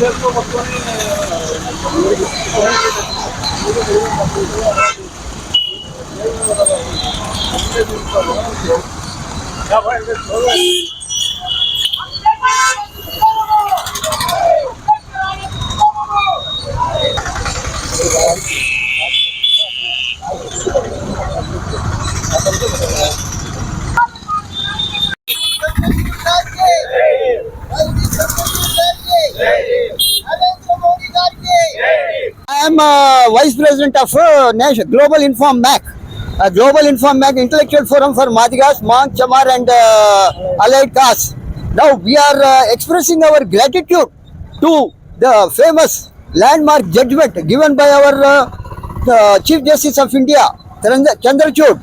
Ya, bueno, I am uh, Vice President of uh, Global Inform MAC, uh, Global Inform MAC Intellectual Forum for Madigas, Mang, Chamar and uh, allied castes. Now we are uh, expressing our gratitude to the famous landmark judgment given by our uh, uh, Chief Justice of India, Chandra- Chandrachud,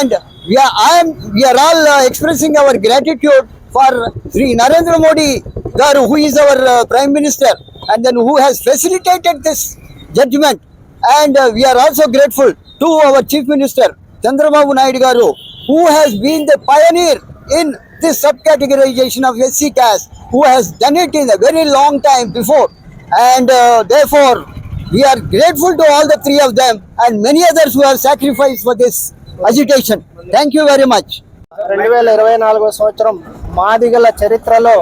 and we are, I am, we are all uh, expressing our gratitude for Sri Narendra Modi, garu, who is our uh, Prime Minister, and then who has facilitated this judgment. And uh, we are also grateful to our Chief Minister, Chandrababu Naidu garu, who has been the pioneer in this subcategorization of SC caste, who has done it in a very long time before. And uh, therefore, we are grateful to all the three of them and many others who have sacrificed for this agitation. Thank you very much. రెండు వేల ఇరవై నాలుగో సంవత్సరం మాదిగల చరిత్రలో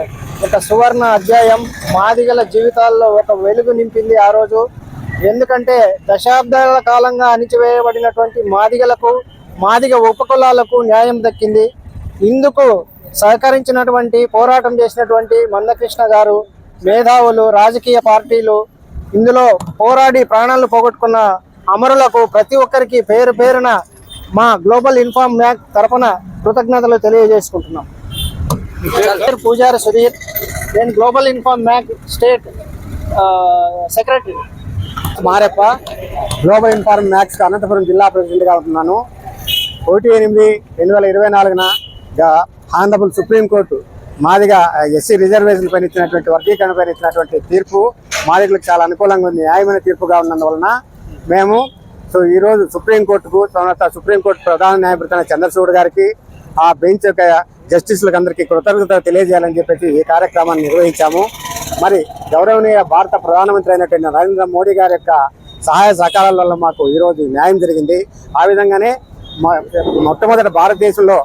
ఒక సువర్ణ అధ్యాయం మాదిగల జీవితాల్లో ఒక వెలుగు నింపింది ఆ రోజు. ఎందుకంటే దశాబ్దాల కాలంగా అణిచివేయబడినటువంటి మాదిగలకు మాదిగ ఉపకులాలకు న్యాయం దక్కింది. ఇందుకు సహకరించినటువంటి పోరాటం చేసినటువంటి మందకృష్ణ గారు మేధావులు రాజకీయ పార్టీలు ఇందులో పోరాడి ప్రాణాలు పోగొట్టుకున్న అమరులకు ప్రతి ఒక్కరికి పేరు పేరున మా గ్లోబల్ ఇన్ఫార్మ్ మ్యాక్ తరఫున కృతజ్ఞతలు తెలియజేసుకుంటున్నాం. పూజారి సుధీర్ నేను global inform bank state secretary Mareppa global inform max Anantapuram జిల్లా ప్రెసిడెంట్గా ఉంటున్నాను. ఒకటి ఎనిమిది రెండు వేల ఇరవై నాలుగున ఆనరబుల్ సుప్రీంకోర్టు మాదిగా ఎస్సీ రిజర్వేషన్ పైన ఇచ్చినటువంటి వర్గీకరణ పైన ఇచ్చినటువంటి తీర్పు మాదిగలకు చాలా అనుకూలంగా ఉంది న్యాయమైన తీర్పుగా ఉన్నందువలన మేము సో ఈరోజు సుప్రీంకోర్టుకు తర్వాత సుప్రీంకోర్టు ప్రధాన న్యాయమూర్తి చంద్రచూడ్ గారికి ఆ బెంచ్ యొక్క జస్టిస్లకు అందరికీ కృతజ్ఞత తెలియజేయాలని చెప్పేసి ఈ కార్యక్రమాన్ని నిర్వహించాము. మరి గౌరవనీయ భారత ప్రధానమంత్రి అయినటువంటి నరేంద్ర మోడీ గారి యొక్క సహాయ సహకారాల వల్ల మాకు ఈరోజు న్యాయం జరిగింది. ఆ విధంగానే మొట్టమొదటి భారతదేశంలో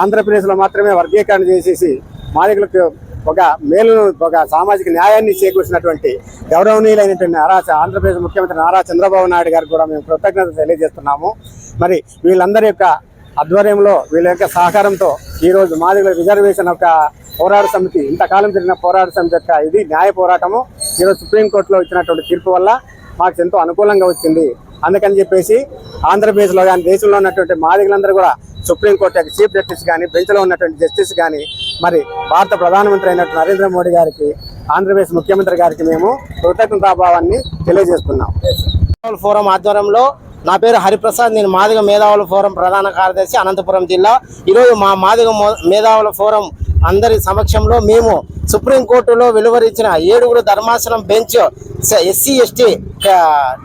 ఆంధ్రప్రదేశ్లో మాత్రమే వర్గీకరణ చేసేసి మాలికలకు ఒక మేలును ఒక సామాజిక న్యాయాన్ని చేకూర్చినటువంటి గౌరవనీయులైనటువంటి నారా ఆంధ్రప్రదేశ్ ముఖ్యమంత్రి నారా చంద్రబాబు నాయుడు గారికి కూడా మేము కృతజ్ఞత తెలియజేస్తున్నాము. మరి వీళ్ళందరి యొక్క ఆధ్వర్యంలో వీళ్ళ యొక్క సహకారంతో ఈరోజు మాదిగల రిజర్వేషన్ యొక్క పోరాట సమితి ఇంతకాలం జరిగిన పోరాట సమితి యొక్క ఇది న్యాయ పోరాటము. ఈరోజు సుప్రీంకోర్టులో ఇచ్చినటువంటి తీర్పు వల్ల మాకు ఎంతో అనుకూలంగా వచ్చింది. అందుకని చెప్పేసి ఆంధ్రప్రదేశ్లో కానీ దేశంలో ఉన్నటువంటి మాదిగలందరూ కూడా సుప్రీంకోర్టు యొక్క చీఫ్ జస్టిస్ కానీ బెంచ్లో ఉన్నటువంటి జస్టిస్ కానీ మరి భారత ప్రధానమంత్రి అయినటువంటి నరేంద్ర మోడీ గారికి ఆంధ్రప్రదేశ్ ముఖ్యమంత్రి గారికి మేము కృతజ్ఞతాభావాన్ని తెలియజేస్తున్నాం. ఫోరం ఆధ్వర్యంలో నా పేరు హరిప్రసాద్ నేను మాదిగ మేధావుల ఫోరం ప్రధాన కార్యదర్శి అనంతపురం జిల్లా. ఈరోజు మా మాదిగ మేధావుల ఫోరం అందరి సమక్షంలో మేము సుప్రీంకోర్టులో వెలువరించిన ఏడుగురు ధర్మాసనం బెంచ్ ఎస్సీ ఎస్టీ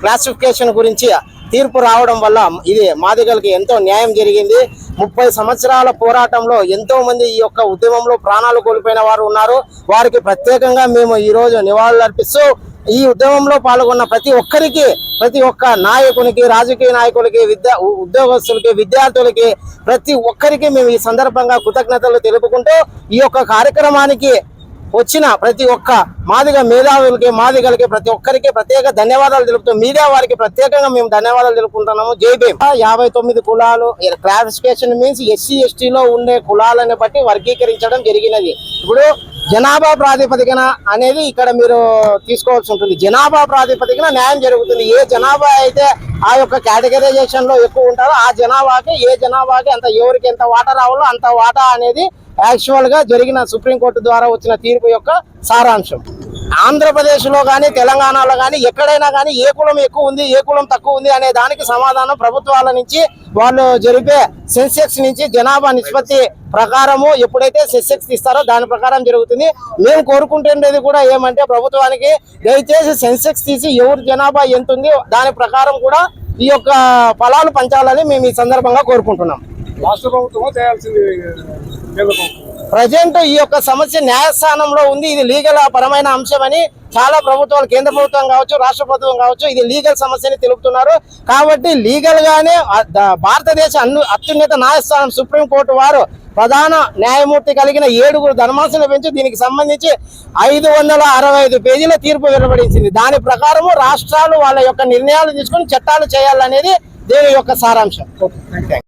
క్లాసిఫికేషన్ గురించి తీర్పు రావడం వల్ల ఇది మాదిగలకి ఎంతో న్యాయం జరిగింది. ముప్పై సంవత్సరాల పోరాటంలో ఎంతో మంది ఈ యొక్క ఉద్యమంలో ప్రాణాలు కోల్పోయిన వారు ఉన్నారు. వారికి ప్రత్యేకంగా మేము ఈరోజు నివాళులు అర్పిస్తూ ఈ ఉద్యమంలో పాల్గొన్న ప్రతి ఒక్కరికి ప్రతి ఒక్క నాయకునికి రాజకీయ నాయకులకి విద్యా ఉద్యోగస్తులకి విద్యార్థులకి ప్రతి ఒక్కరికి మేము ఈ సందర్భంగా కృతజ్ఞతలు తెలుపుకుంటూ ఈ యొక్క కార్యక్రమానికి వచ్చిన ప్రతి ఒక్క మాదిగ మేధావులకి మాదిగలకి ప్రతి ఒక్కరికి ప్రత్యేక ధన్యవాదాలు తెలుపుతూ మీడియా వారికి ప్రత్యేకంగా మేము ధన్యవాదాలు తెలుపుకుంటున్నాము. జై యాభై తొమ్మిది కులాలు క్లారిఫికేషన్ మీన్స్ ఎస్సీ ఎస్టీలో ఉండే కులాలను బట్టి వర్గీకరించడం జరిగినది. ఇప్పుడు జనాభా ప్రాతిపదికన అనేది ఇక్కడ మీరు తీసుకోవాల్సి ఉంటుంది. జనాభా ప్రాతిపదికన న్యాయం జరుగుతుంది. ఏ జనాభా అయితే ఆ యొక్క కేటగరైజేషన్లో ఎక్కువ ఉంటారో ఆ జనాభాకి ఏ జనాభాకి ఎంత ఎవరికి ఎంత వాటా రావాలో అంత వాటా అనేది యాక్చువల్గా జరిగిన సుప్రీంకోర్టు ద్వారా వచ్చిన తీర్పు యొక్క సారాంశం. ఆంధ్రప్రదేశ్లో కానీ తెలంగాణలో కానీ ఎక్కడైనా కానీ ఏ కులం ఎక్కువ ఉంది ఏ కులం తక్కువ ఉంది అనే దానికి సమాధానం ప్రభుత్వాల నుంచి వాళ్ళు జరిపే సెన్సెక్స్ నుంచి జనాభా నిష్పత్తి ప్రకారము ఎప్పుడైతే సెన్సెక్స్ ఇస్తారో దాని ప్రకారం జరుగుతుంది. మేము కోరుకుంటుండేది కూడా ఏమంటే ప్రభుత్వానికి దయచేసి సెన్సెక్స్ తీసి ఎవరి జనాభా ఎంత ఉంది దాని ప్రకారం కూడా ఈ యొక్క ఫలాలు పంచాలని మేము ఈ సందర్భంగా కోరుకుంటున్నాం. రాష్ట్ర ప్రభుత్వమో చేయాల్సింది ప్రభుత్వం ప్రజెంట్ ఈ యొక్క సమస్య న్యాయస్థానంలో ఉంది. ఇది లీగల్ పరమైన అంశమని చాలా ప్రభుత్వాలు కేంద్ర ప్రభుత్వం కావచ్చు రాష్ట్ర ప్రభుత్వం కావచ్చు ఇది లీగల్ సమస్యని తెలుపుతున్నారు. కాబట్టి లీగల్ గానే భారతదేశ అత్యున్నత న్యాయస్థానం సుప్రీం కోర్టు వారు ప్రధాన న్యాయమూర్తి కలిగిన ఏడుగురు ధర్మాసనం పెంచి దీనికి సంబంధించి ఐదు వందల అరవై ఐదు పేజీల తీర్పు వెలువడించింది. దాని ప్రకారము రాష్ట్రాలు వాళ్ళ యొక్క నిర్ణయాలు తీసుకొని చట్టాలు చేయాలనేది దీని యొక్క సారాంశం.